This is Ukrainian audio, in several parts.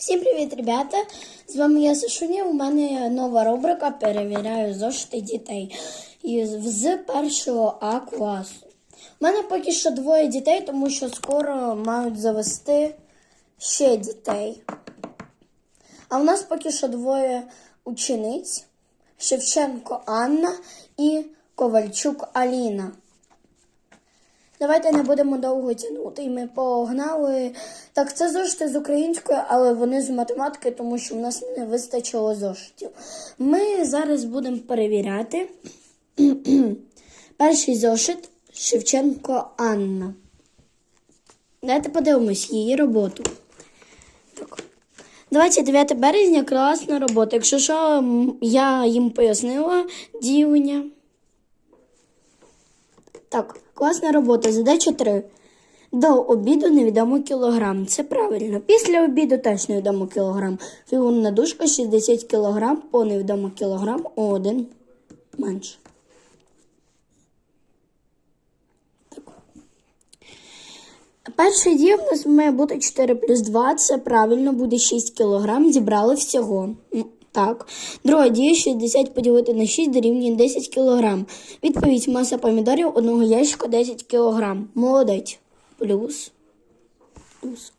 Всім привіт, ребята! З вами я Сашуня. У мене нова рубрика Перевіряю зошити дітей з першого А класу. У мене поки що двоє дітей, тому що скоро мають завести ще дітей. А в нас поки що двоє учениць: Шевченко Анна і Ковальчук Аліна. Давайте не будемо довго тягнути. І ми погнали. Так, це зошити з української, але вони з математики, тому що в нас не вистачило зошитів. Ми зараз будемо перевіряти. Перший зошит Шевченко Анна. Давайте подивимось її роботу. Так. 29 березня класна робота. Якщо що, я їм пояснила ділення. Так, класна робота. Задача 3. До обіду невідомо кілограм. Це правильно. Після обіду теж невідомо кілограм. Фігурна дужка 60 кілограм по невідомо кілограм у один менше. Так. Перший дій в нас має бути 4 плюс 2. Це правильно, буде 6 кілограм. Зібрали всього. Так. Друга дія 60 поділити на 6 дорівнює 10 кілограм. Відповідь маса помідорів одного ящика 10 кілограм. Молодець. Плюс. Плюс.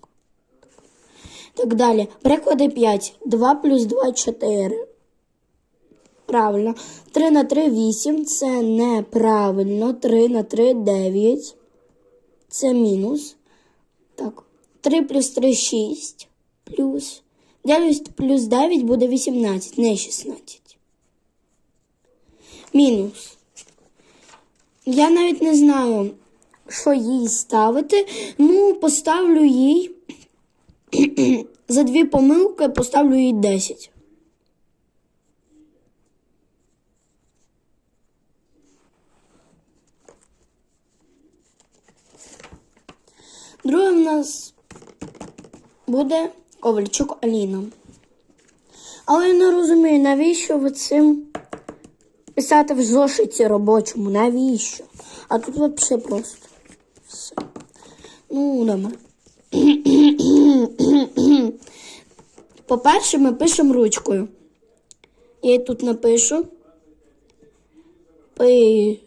Так далі. Приклади 5. 2 плюс 2 4. Правильно. 3 на 3 8. Це неправильно. 3 на 3 9. Це мінус. Так. 3 плюс 3 6. Плюс. 9 плюс 9 буде 18, не 16. Мінус. Я навіть не знаю, що їй ставити. Ну, поставлю їй за дві помилки поставлю їй 10. Друге в нас буде Ковальчук Аліна. Але я не розумію, навіщо ви цим писати в зошиті робочому? Навіщо? А тут взагалі просто все. Ну, добре. По-перше, ми пишемо ручкою. Я тут напишу. Пишемо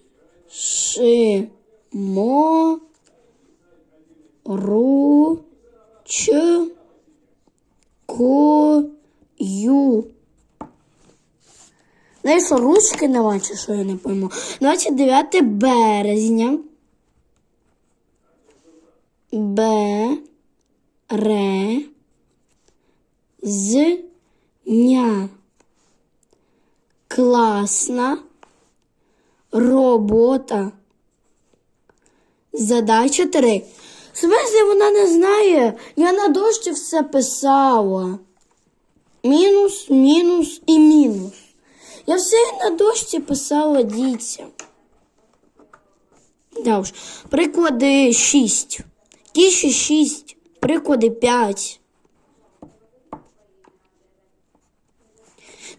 ручкою. Знаєш, що ручки нема, чи що я не пойму. 29 березня. Бере з дня. Класна робота. Задача 3. Смысле вона не знає? Я на дошці все писала. Мінус, мінус і мінус. Я все на дошці писала дітям. Да уж. Приклади 6. Кіші 6. Приклади 5.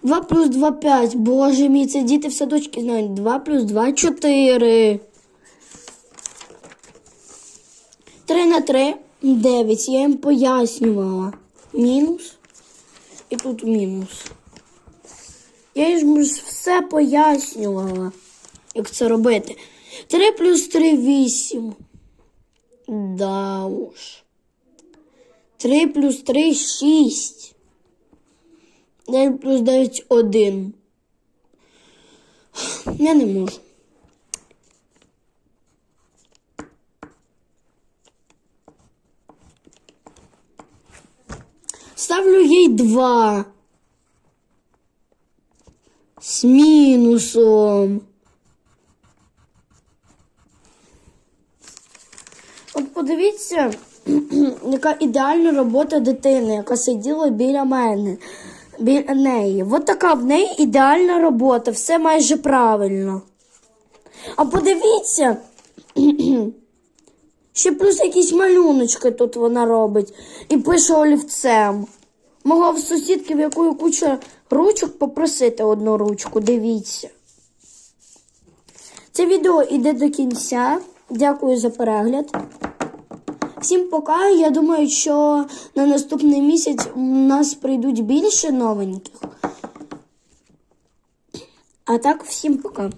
2 плюс 2 5. Боже мій, це діти в садочки знають. 2 плюс 2 4. 3 на 3 9. Я їм пояснювала. Мінус. І тут мінус. Я ж все пояснювала, як це робити. 3 плюс 3 8. Да уж. 3 плюс 3 6. 9 плюс 9 1. Я не можу. Ставлю їй 2. З мінусом. От подивіться, яка ідеальна робота дитини, яка сиділа біля мене, біля неї. От така в неї ідеальна робота, все майже правильно. А подивіться, ще плюс якісь малюночки тут вона робить і пише олівцем. Могла в сусідки, в якої куча ручок, попросити одну ручку. Дивіться. Це відео йде до кінця. Дякую за перегляд. Всім пока. Я думаю, що на наступний місяць у нас прийдуть більше новеньких. А так, всім пока.